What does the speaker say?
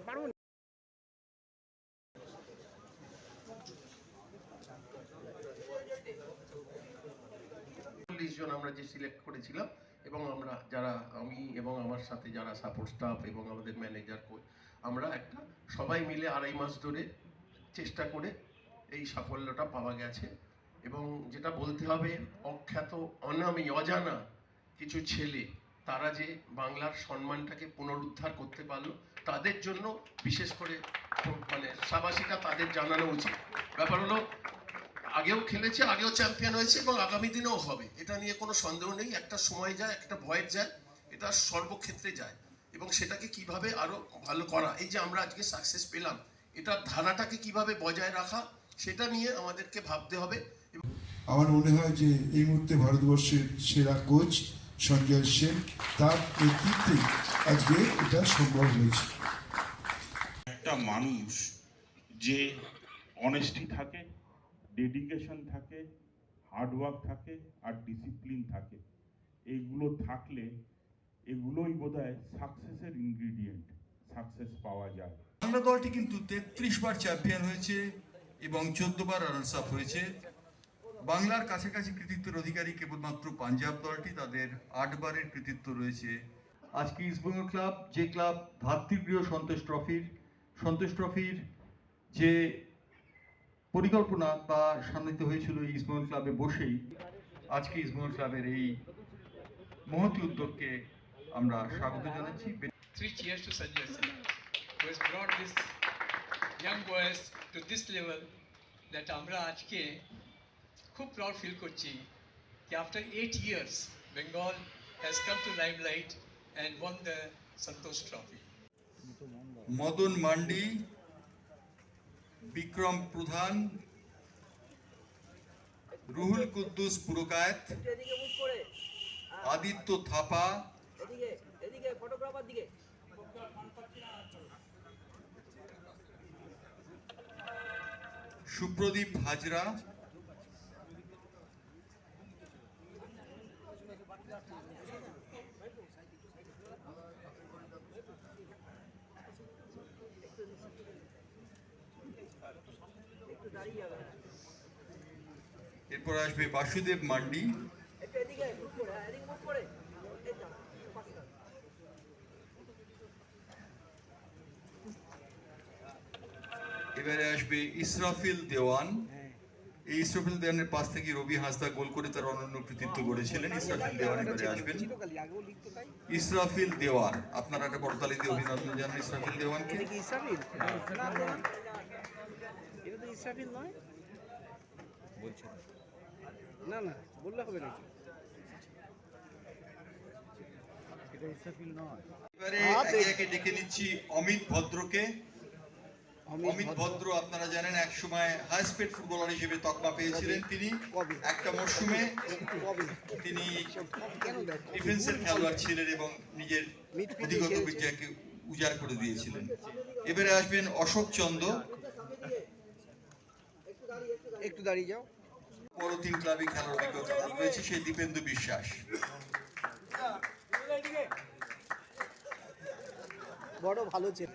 পারব। চল্লিশ জন আমরা যে সিলেক্ট করেছিলাম এবং আমরা যারা আমি এবং আমার সাথে যারা সাপোর্ট স্টাফ এবং আমাদের ম্যানেজার আমরা একটা সবাই মিলে আড়াই মাস ধরে চেষ্টা করে এই সাফল্যটা পাওয়া গেছে এবং যেটা বলতে হবে, অখ্যাত অনামী, অজানা কিছু ছেলে, তারা যে বাংলার সম্মানটাকে পুনরুদ্ধার করতে পারল তাদের জন্য বিশেষ করে মানে সাবাসিকা তাদের জানানো উচিত। ব্যাপার হলো, আগেও খেলেছে, আগেও চ্যাম্পিয়ন হয়েছে এবং আগামী দিনেও হবে। এটা নিয়ে কোনো সন্দেহ নেই। একটা সময় যায়, একটা ভয়ের যায়, এটা সর্বক্ষেত্রে যায়। এবং সেটাকে কীভাবে আরও ভালো করা, এই যে আমরা আজকে সাকসেস পেলাম, এটার ধারাটাকে কীভাবে বজায় রাখা, সেটা নিয়ে আমাদেরকে ভাবতে হবে। আমার মনে হয় যে এই মুহূর্তে ভারতবর্ষের সেরা কোচ সঞ্জয় সেন তার নেতৃত্বে আজকে এটা সম্ভব হয়েছে একটা মানুষ যে অনেস্টি থাকে ডেডিকেশন থাকে হার্ডওয়ার্ক থাকে আর ডিসিপ্লিন থাকে এইগুলো থাকলে এগুলোই বোধ হয় সাকসেসের ইনগ্রিডিয়েন্ট সাকসেস পাওয়া যায়। বাংলা দলটি কিন্তু তেত্রিশ বার চ্যাম্পিয়ন হয়েছে এবং চোদ্দ বার রানার্স আপ হয়েছে। বাংলার কাছাকাছি কৃতিত্বের অধিকারী কেবলমাত্র পাঞ্জাব দলটি তাদের আটবারের কৃতিত্ব রয়েছে। আজকে ইস্টবেঙ্গল ক্লাব যে ক্লাব ভাতৃপ্রিয় সন্তোষ ট্রফির সন্তোষ ট্রফির যে পরিকল্পনা তা সান্নিধ্য হয়েছিল ইস্টবেঙ্গল ক্লাবে বসেই আজকে ইস্টবেঙ্গল ক্লাবের এই মহতি উদ্যোগকে আমরা স্বাগত জানাচ্ছি। Three cheers to Sanjay Singh, who has brought this young boys to this level that আমরা আজকে খুব প্রাউড ফিল করছি কি after eight years Bengal has come to limelight and won the Santosh trophy Madan Mandi Bikram Pradhan Ruhul Kuddus Purkait Aditya Thapa Supradip Hazra একটু দাঁড়িয়ে যাবে এরপর আসবে বাসুদেব মান্ডি। এবারে আসবে ইসরাফিল দেওয়ান এই ইসরাফিল দেওয়ানের পাশ থেকে রবি হাঁসদা গোল করে তার অনন্য কৃতিত্ব গড়েছিলেন। ইসরাফিল দেওয়ান এবারে আসবেন। লিখতো তাই। ইসরাফিল দেওয়ান আপনারা একটা করতালি দিয়ে অভিনন্দন জানান ইসরাফিল দেওয়ানকে। এটা কি ইসরাফিল? না না এটা তো ইসরাফিল নয়। বলছে না। না বললে হবে নাকি? এবারে ডেকে নিচ্ছি অমিত ভদ্রকে। অমিত ভদ্র। আপনারা জানেন এক সময় হাই স্পিড ফুটবলার হিসেবে তকমা পেয়েছিলেন তিনি। একটা মরশুমে তিনি ডিফেন্সের খেলোয়াড় ছিলেন এবং নিজের অধিগত। বিদ্যাকে উজাড় করে দিয়েছিলেন। এবারে আসবেন অশোক চন্দ্র একটু দাঁড়িয়ে যাও। বড় তিন ক্লাবে খেলার অভিজ্ঞতা রয়েছে সেই দীপেন্দু বিশ্বাস। বড় ভালো ছেলে